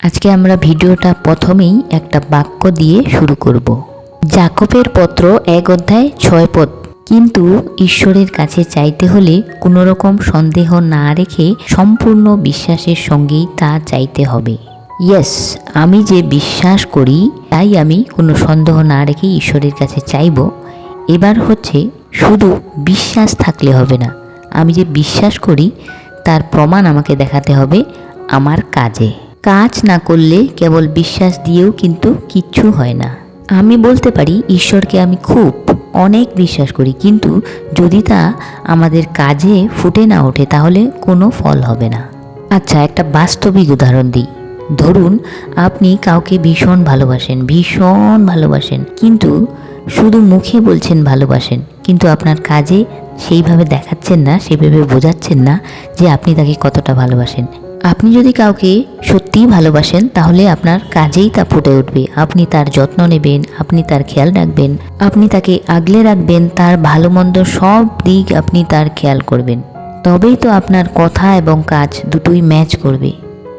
আজকে আমরা ভিডিওটা প্রথমেই একটা বাক্য দিয়ে শুরু করব। জাকবের পত্র এক অধ্যায় ছয় পদ। কিন্তু ঈশ্বরের কাছে চাইতে হলে কোনো রকম সন্দেহ না রেখে সম্পূর্ণ বিশ্বাসের সঙ্গেই তা চাইতে হবে। ইয়েস, আমি যে বিশ্বাস করি, তাই আমি কোনো সন্দেহ না রেখে ঈশ্বরের কাছে চাইব। এবার হচ্ছে শুধু বিশ্বাস থাকলে হবে না। আমি যে বিশ্বাস করি, তার প্রমাণ আমাকে দেখাতে হবে আমার কাজে। কাজ না করলে কেবল বিশ্বাস দিয়েও কিন্তু কিচ্ছু হয় না। আমি বলতে পারি, ঈশ্বরকে আমি খুব অনেক বিশ্বাস করি, কিন্তু যদি তা আমাদের কাজে ফুটে না ওঠে, তাহলে কোনো ফল হবে না। আচ্ছা একটা বাস্তবিক উদাহরণ দিই। ধরুন, আপনি কাউকে ভীষণ ভালোবাসেন ভীষণ ভালোবাসেন, কিন্তু শুধু মুখে বলছেন ভালোবাসেন, কিন্তু আপনার কাজে সেইভাবে দেখাচ্ছেন না, সেভাবে বোঝাচ্ছেন না যে আপনি তাকে কতটা ভালোবাসেন। আপনি যদি কাউকে সত্যিই ভালোবাসেন, তাহলে আপনার কাজেই তা ফুটে উঠবে। আপনি তার যত্ন নেবেন, আপনি তার খেয়াল রাখবেন, আপনি তাকে আগলে রাখবেন, তার ভালো মন্দ সব দিক আপনি তার খেয়াল করবেন। তবেই তো আপনার কথা এবং কাজ দুটোই ম্যাচ করবে।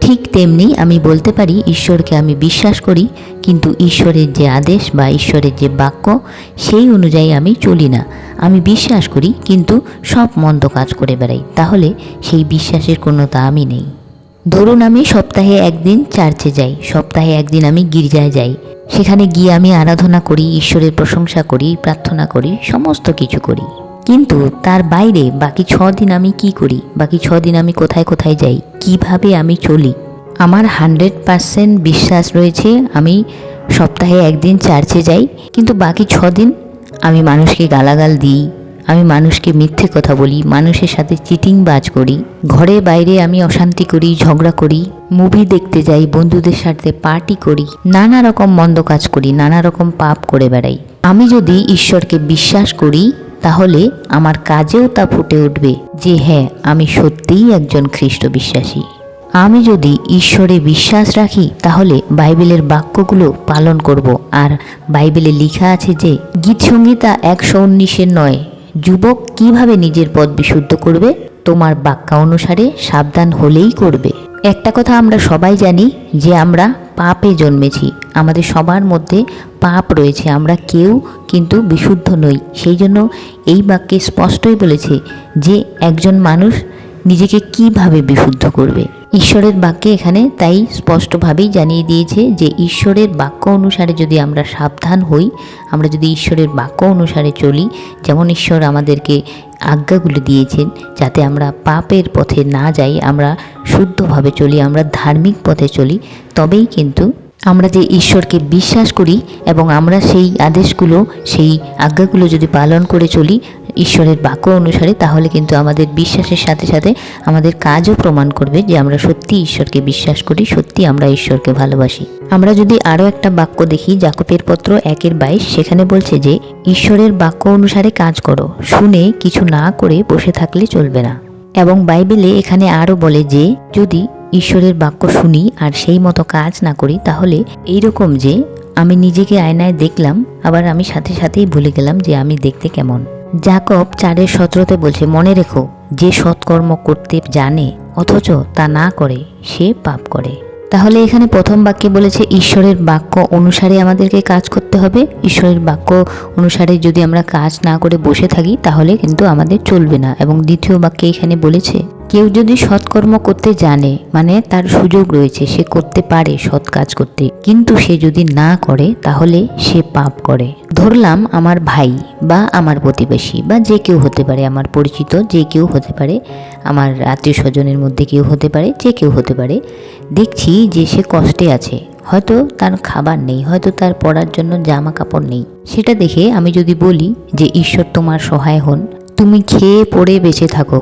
ঠিক তেমনি আমি বলতে পারি, ঈশ্বরকে আমি বিশ্বাস করি, কিন্তু ঈশ্বরের যে আদেশ বা ঈশ্বরের যে বাক্য, সেই অনুযায়ী আমি চলি না। আমি বিশ্বাস করি, কিন্তু সব মন্দ কাজ করে বেড়াই। তাহলে সেই বিশ্বাসের কোনো দামই নেই। ধরুন আমি সপ্তাহে একদিন চার্চে যাই, সপ্তাহে একদিন আমি গির্জায় যাই। সেখানে গিয়ে আমি আরাধনা করি, ঈশ্বরের প্রশংসা করি, প্রার্থনা করি, সমস্ত কিছু করি। কিন্তু তার বাইরে বাকি ছ দিন আমি কি করি? বাকি ছ দিন আমি কোথায় কোথায় যাই? কীভাবে আমি চলি? আমার হান্ড্রেড পারসেন্ট বিশ্বাস রয়েছে আমি সপ্তাহে একদিন চার্চে যাই, কিন্তু বাকি ছ দিন আমি মানুষকে গালাগাল দিই। আমি মানুষকে মিথ্যে কথা বলি, মানুষের সাথে চিটিং বাজ করি, ঘরে বাইরে আমি অশান্তি করি, ঝগড়া করি মুভি দেখতে যাই, বন্ধুদের সাথে পার্টি করি, নানা রকম মন্দ কাজ করি, নানা রকম পাপ করে বেড়াই। আমি যদি ঈশ্বরকে বিশ্বাস করি, তাহলে আমার কাজেও তা ফুটে উঠবে যে হ্যাঁ আমি সত্যিই একজন খ্রিস্ট বিশ্বাসী। আমি যদি ঈশ্বরে বিশ্বাস রাখি, তাহলে বাইবেলের বাক্যগুলো পালন করব। আর বাইবেলে লেখা আছে যে গীত সংগীতা একশো উনিশের নয় যুবক কীভাবে নিজের পদ বিশুদ্ধ করবে? তোমার বাক্যা অনুসারে সাবধান হলেই করবে। একটা কথা আমরা সবাই জানি যে আমরা পাপে জন্মেছি। আমাদের সবার মধ্যে পাপ রয়েছে, আমরা কেউ কিন্তু বিশুদ্ধ নই। সেই জন্য এই বাক্যে স্পষ্টই বলেছে যে একজন মানুষ নিজেকে কীভাবে বিশুদ্ধ করবে? ঈশ্বরের বাক্যে এখানে তাই স্পষ্টভাবেই জানিয়ে দিয়েছে যে ঈশ্বরের বাক্য অনুসারে যদি আমরা সাবধান হই, আমরা যদি ঈশ্বরের বাক্য অনুসারে চলি, যেমন ঈশ্বর আমাদেরকে আজ্ঞাগুলি দিয়েছেন, যাতে আমরা পাপের পথে না যাই, আমরা শুদ্ধভাবে চলি, আমরা ধার্মিক পথে চলি, তবেই কিন্তু আমরা যে ঈশ্বরকে বিশ্বাস করি এবং আমরা সেই আদেশগুলো, সেই আজ্ঞাগুলো যদি পালন করে চলি ঈশ্বরের বাক্য অনুসারে, তাহলে কিন্তু আমাদের বিশ্বাসের সাথে সাথে আমাদের কাজও প্রমাণ করবে যে আমরা সত্যি ঈশ্বরকে বিশ্বাস করি, সত্যি আমরা ঈশ্বরকে ভালোবাসি। আমরা যদি আরও একটা বাক্য দেখি, জাকপের পত্র একের বাইশ, সেখানে বলছে যে, ঈশ্বরের বাক্য অনুসারে কাজ করো, শুনে কিছু না করে বসে থাকলে চলবে না। এবং বাইবেলে এখানে আরও বলে যে, যদি ঈশ্বরের বাক্য শুনি আর সেই মতো কাজ না করি, তাহলে এইরকম যে আমি নিজেকে আয়নায় দেখলাম, আবার আমি সাথে সাথেই ভুলে গেলাম যে আমি দেখতে কেমন। জাকব চারের সতেরোতে বলছে, মনে রেখো, যে সৎকর্ম করতে জানে, অথচ তা না করে, সে পাপ করে। তাহলে এখানে প্রথম বাক্যে বলেছে, ঈশ্বরের বাক্য অনুসারে আমাদেরকে কাজ করতে হবে। ঈশ্বরের বাক্য অনুসারে যদি আমরা কাজ না করে বসে থাকি, তাহলে কিন্তু আমাদের চলবে না। এবং দ্বিতীয় বাক্যে এখানে বলেছে কেউ যদি সৎকর্ম করতে জানে মানে তার সুযোগ রয়েছে, সে করতে পারে সৎ কাজ করতে। কিন্তু সে যদি না করে, তাহলে সে পাপ করে। ধরলাম আমার ভাই বা আমার প্রতিবেশী বা যে কেউ হতে পারে, আমার পরিচিত যে কেউ হতে পারে, আমার আত্মীয় স্বজনের মধ্যে কেউ হতে পারে, যে কেউ হতে পারে। দেখছি যে সে কষ্টে আছে। হয়তো তার খাবার নেই, হয়তো তার পরার জন্য জামা কাপড় নেই। সেটা দেখে আমি যদি বলি যে, ঈশ্বর তোমার সহায় হন। তুমি খেয়ে পড়ে বেঁচে থাকো।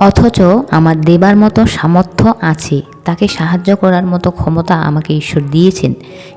অথচ আমার দেবার মতো সামর্থ্য আছে, তাকে সাহায্য করার মতো ক্ষমতা আমাকে ঈশ্বর দিয়েছেন।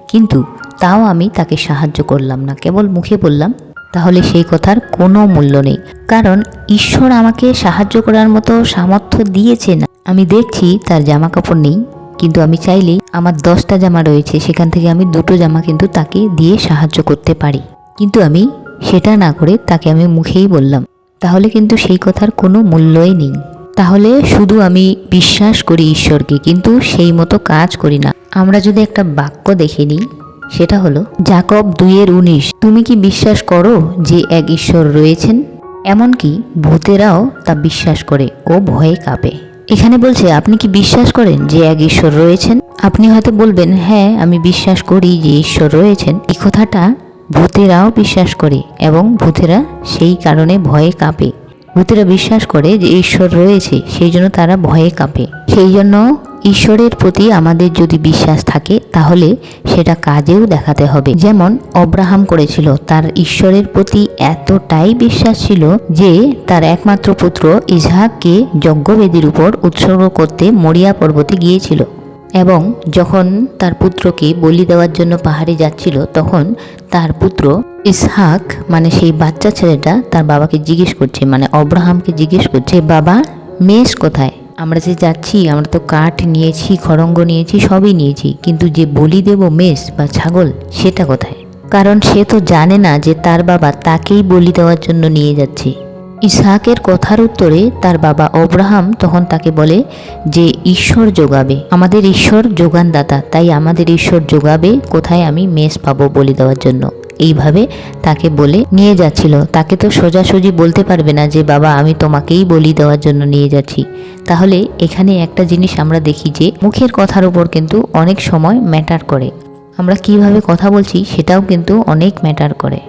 কিন্তু তাও আমি তাকে সাহায্য করলাম না, কেবল মুখে বললাম, তাহলে সেই কথার কোনো মূল্য নেই। কারণ ঈশ্বর আমাকে সাহায্য করার মতো সামর্থ্য দিয়েছেন। আমি দেখছি তার জামা কাপড় নেই, কিন্তু আমি চাইলেই আমার দশটা জামা রয়েছে, সেখান থেকে আমি দুটো জামা কিন্তু তাকে দিয়ে সাহায্য করতে পারি। কিন্তু আমি সেটা না করে তাকে আমি মুখেই বললাম তাহলে কিন্তু সেই কথার কোনো মূল্যই নেই। তাহলে শুধু আমি বিশ্বাস করি ঈশ্বরকে, কিন্তু সেই মতো কাজ করি না। আমরা যদি একটা বাক্য দেখে নিই, সেটা হলো, জাকব দুইয়ের উনিশ, তুমি কি বিশ্বাস করো যে এক ঈশ্বর রয়েছেন? এমনকি ভূতেরাও তা বিশ্বাস করে ও ভয়ে কাঁপে। এখানে বলছে, আপনি কি বিশ্বাস করেন যে এক ঈশ্বর রয়েছেন? আপনি হয়তো বলবেন হ্যাঁ আমি বিশ্বাস করি যে ঈশ্বর রয়েছেন। এই কথাটা ভূতেরাও বিশ্বাস করে এবং ভূতেরা সেই কারণে ভয়ে কাঁপে। ভূতেরা বিশ্বাস করে যে ঈশ্বর রয়েছে, সেই জন্য তারা ভয়ে কাঁপে। সেই জন্য ঈশ্বরের প্রতি আমাদের যদি বিশ্বাস থাকে, তাহলে সেটা কাজেও দেখাতে হবে। যেমন অব্রাহাম করেছিল, তার ঈশ্বরের প্রতি এতটাই বিশ্বাস ছিল যে তার একমাত্র পুত্র ইসহাককে যজ্ঞবেদীর উপর উৎসর্গ করতে মরিয়া পর্বতে গিয়েছিল। এবং যখন তার পুত্রকে বলি দেওয়ার জন্য পাহাড়ে যাচ্ছিল, তখন তার পুত্র ইসহাক মানে সেই বাচ্চা ছেলেটা, তার বাবাকে জিজ্ঞেস করছে মানে অব্রাহামকে জিজ্ঞেস করছে, বাবা, মেষ কোথায়? আমরা যে যাচ্ছি, আমরা তো কাঠ নিয়েছি, খড়ঙ্গ নিয়েছি, সবই নিয়েছি, কিন্তু যে বলি দেব মেষ বা ছাগল, সেটা কোথায়? কারণ সে তো জানে না যে তার বাবা তাকেই বলি দেওয়ার জন্য নিয়ে যাচ্ছে। ইসহাকের কথার উত্তরে তার বাবা অব্রাহাম তখন তাকে বলে যে, ঈশ্বর যোগাবে। আমাদের ঈশ্বর যোগানদাতা, তাই আমাদের ঈশ্বর যোগাবে, কোথায় আমি মেষ পাবো বলি দেওয়ার জন্য। এইভাবে তাকে বলে নিয়ে যাচ্ছিল। তাকে তো সোজাসুজি বলতে পারবে না যে, বাবা, আমি তোমাকেই বলি দেওয়ার জন্য নিয়ে যাচ্ছি। তাহলে এখানে একটা জিনিস আমরা দেখি যে, মুখের কথার উপর কিন্তু অনেক সময় ম্যাটার করে। আমরা কীভাবে কথা বলছি সেটাও কিন্তু অনেক ম্যাটার করে।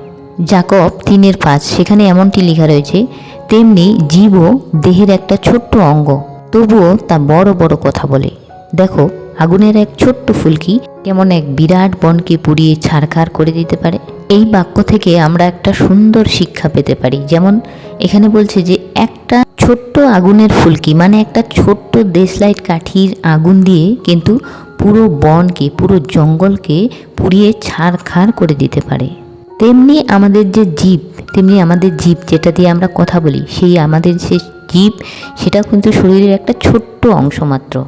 জাকব তিনের পাঁচ, সেখানে এমনটি লেখা রয়েছে, তেমনি জীবও দেহের একটা ছোট্ট অঙ্গ। তবুও তা বড় বড় কথা বলে। দেখো, আগুনের এক ছোট্ট ফুলকি কেমন এক বিরাট বনকে পুড়িয়ে ছাড়খাড় করে দিতে পারে। এই বাক্য থেকে আমরা একটা সুন্দর শিক্ষা পেতে পারি। যেমন এখানে বলছে যে, একটা ছোট্ট আগুনের ফুলকি মানে একটা ছোট্ট দেশলাইট কাঠির আগুন দিয়ে কিন্তু পুরো বনকে, পুরো জঙ্গলকে পুড়িয়ে ছাড়খাড় করে দিতে পারে। তেমনি আমাদের যে জীব, তেমনি আমাদের জীব যেটা দিয়ে আমরা কথা বলি, সেই আমাদের যে জীব, সেটা কিন্তু শরীরের একটা ছোট্ট অংশ মাত্র।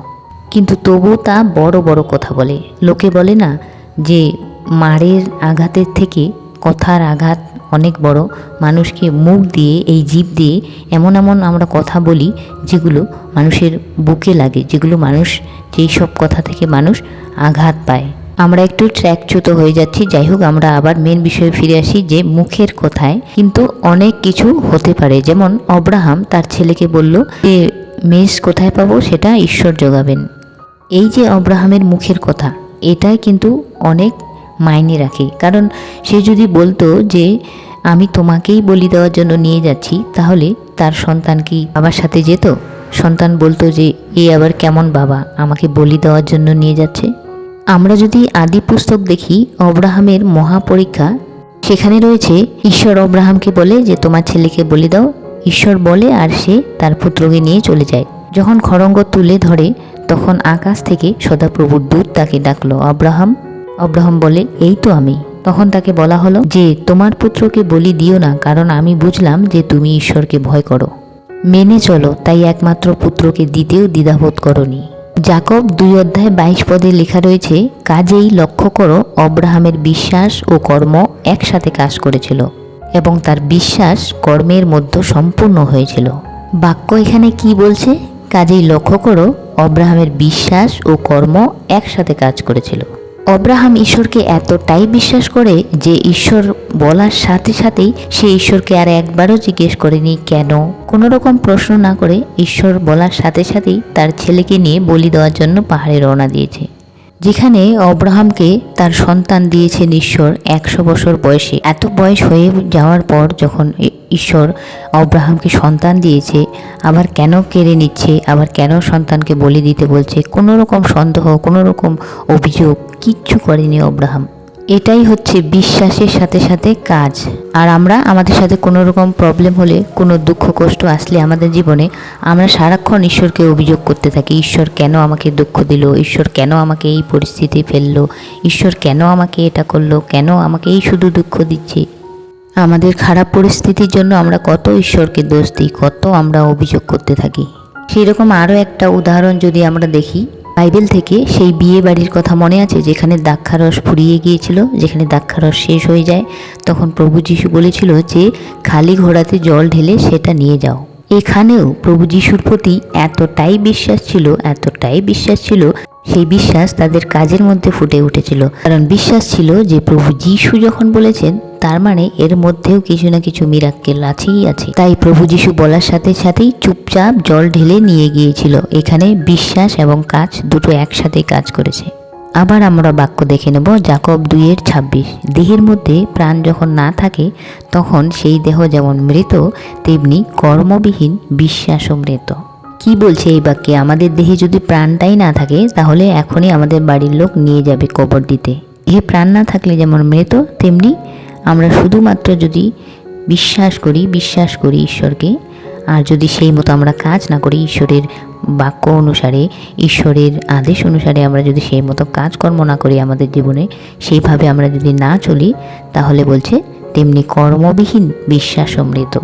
কিন্তু তবু তা বড় বড় কথা বলে। লোকে বলে না যে মারের আঘাতের থেকে কথার আঘাত অনেক বড়। মানুষকে মুখ দিয়ে, এই জীব দিয়ে এমন এমন আমরা কথা বলি যেগুলো মানুষের বুকে লাগে, যেগুলো মানুষ, যেই সব কথা থেকে মানুষ আঘাত পায়। আমরা একটু ট্র্যাকচ্যুত হয়ে যাচ্ছি। যাই হোক, আমরা আবার মেন বিষয়ে ফিরে আসি যে মুখের কথায়। কিন্তু অনেক কিছু হতে পারে। যেমন অব্রাহাম তার ছেলেকে বলল যে মেষ কোথায় পাবো সেটা ঈশ্বর যোগাবেন এই যে অব্রাহামের মুখের কথা এটাই কিন্তু অনেক মাইনে রাখে। কারণ সে যদি বলতো যে, আমি তোমাকেই বলি দেওয়ার জন্য নিয়ে যাচ্ছি, তাহলে তার সন্তান কি বাবার সাথে যেত? সন্তান বলতো যে, এ আবার কেমন বাবা? আমাকে বলি দেওয়ার জন্য নিয়ে যাচ্ছে? আমরা যদি আদি পুস্তক দেখি, অব্রাহামের মহাপরীক্ষা, সেখানে রয়েছে, ঈশ্বর অব্রাহামকে বলে যে, তোমার ছেলেকে বলি দাও, ঈশ্বর বলে আর সে তার পুত্রকে নিয়ে চলে যায়। যখন খড়ঙ্গ তুলে ধরে, তখন আকাশ থেকে সদাপ্রভুর দূত তাকে ডাকলো আব্রাহাম আব্রাহাম বলে, এই তো আমি। তখন তাকে বলা হলো, যে, তোমার পুত্রকে বলি দিও না, কারণ আমি বুঝলাম যে, তুমি ঈশ্বরকে ভয় করো। মেনে চলো, তাই একমাত্র পুত্রকে দিতেও দ্বিধাবোধ করনি জাকব দুই অধ্যায় বাইশ পদে লেখা রয়েছে, কাজেই লক্ষ্য করো, অব্রাহামের বিশ্বাস ও কর্ম একসাথে কাজ করেছিল এবং তার বিশ্বাস কর্মের মধ্যে সম্পূর্ণ হয়েছিল। বাক্য এখানে কি বলছে? কাজেই লক্ষ্য করো, অব্রাহামের বিশ্বাস ও কর্ম একসাথে কাজ করেছিল। অব্রাহাম ঈশ্বরকে এতটাই বিশ্বাস করে যে ঈশ্বর বলার সাথে সাথেই সে ঈশ্বরকে আর একবারও জিজ্ঞেস করেনি কেন? কোনো রকম প্রশ্ন না করে ঈশ্বর বলার সাথে সাথেই তার ছেলেকে নিয়ে বলি দেওয়ার জন্য পাহাড়ে রওনা দিয়েছে। যেখানে অব্রাহামকে তার সন্তান দিয়েছেন ঈশ্বর একশো বছর বয়সে। এত বয়স হয়ে যাওয়ার পর যখন ঈশ্বর অব্রাহামকে সন্তান দিয়েছে, আবার কেন কেড়ে নিচ্ছে, আবার কেন সন্তানকে বলি দিতে বলছে, কোনো রকম সন্দেহ, কোনো রকম অভিযোগ কিচ্ছু করেনি অব্রাহাম এটাই হচ্ছে বিশ্বাসের সাথে সাথে কাজ। আর আমরা আমাদের সাথে কোনো রকম প্রবলেম হলে, কোনো দুঃখ, কষ্ট আসলে আমাদের জীবনে, আমরা সারাক্ষণ ঈশ্বরকে অভিযোগ করতে থাকি, ঈশ্বর কেন আমাকে দুঃখ দিল, ঈশ্বর কেন আমাকে এই পরিস্থিতি ফেলল, ঈশ্বর কেন আমাকে এটা করল, কেন আমাকে এই শুধু দুঃখ দিচ্ছে আমাদের খারাপ পরিস্থিতির জন্য আমরা কত ঈশ্বরকে দোষ দিই, কত আমরা অভিযোগ করতে থাকি। সেই রকম আরও একটা উদাহরণ যদি আমরা দেখি, বাইবেল থেকে সেই বিয়ে বাড়ির কথা মনে আছে, যেখানে দাক্ষারস ফুরিয়ে গিয়েছিল, যেখানে দাক্ষারস শেষ হয়ে যায়, তখন প্রভু যিশু বলেছিল যে, খালি ঘোড়াতে জল ঢেলে সেটা নিয়ে যাও। এখানেও প্রভু যিশুর প্রতি এতটাই বিশ্বাস ছিল, এতটাই বিশ্বাস ছিল, সেই বিশ্বাস তাদের কাজের মধ্যে ফুটে উঠেছিল। কারণ বিশ্বাস ছিল যে প্রভু যিশু যখন বলেছেন, তার মানে এর মধ্যেও কিছু না কিছু মিরাক্কেল আছেই আছে। তাই প্রভু যিশু বলার সাথে সাথেই চুপচাপ জল ঢেলে নিয়ে গিয়েছিল। এখানে বিশ্বাস এবং কাজ দুটো একসাথে কাজ করেছে। আবার আমরা বাক্য দেখে নেব জাকব দুইয়ের ছাব্বিশ। দেহের মধ্যে প্রাণ যখন না থাকে, তখন সেই দেহ যেমন মৃত, তেমনি কর্মবিহীন বিশ্বাসও মৃত। কি বলছে এই বাক্যে? আমাদের দেহে যদি প্রাণটাই না থাকে, তাহলে এখনই আমাদের বাড়ির লোক নিয়ে যাবে কবর দিতে। এ প্রাণ না থাকলে যেমন মৃত, তেমনি আমরা শুধুমাত্র যদি বিশ্বাস করি বিশ্বাস করি ঈশ্বরকে আর যদি সেই মতো আমরা কাজ না করি ঈশ্বরের বাক্য অনুসারে, ঈশ্বরের আদেশ অনুসারে আমরা যদি সেই মতো কাজকর্ম না করি আমাদের জীবনে, সেইভাবে আমরা যদি না চলি, তাহলে বলছে, তেমনি কর্মবিহীন বিশ্বাস সমৃদ্ধ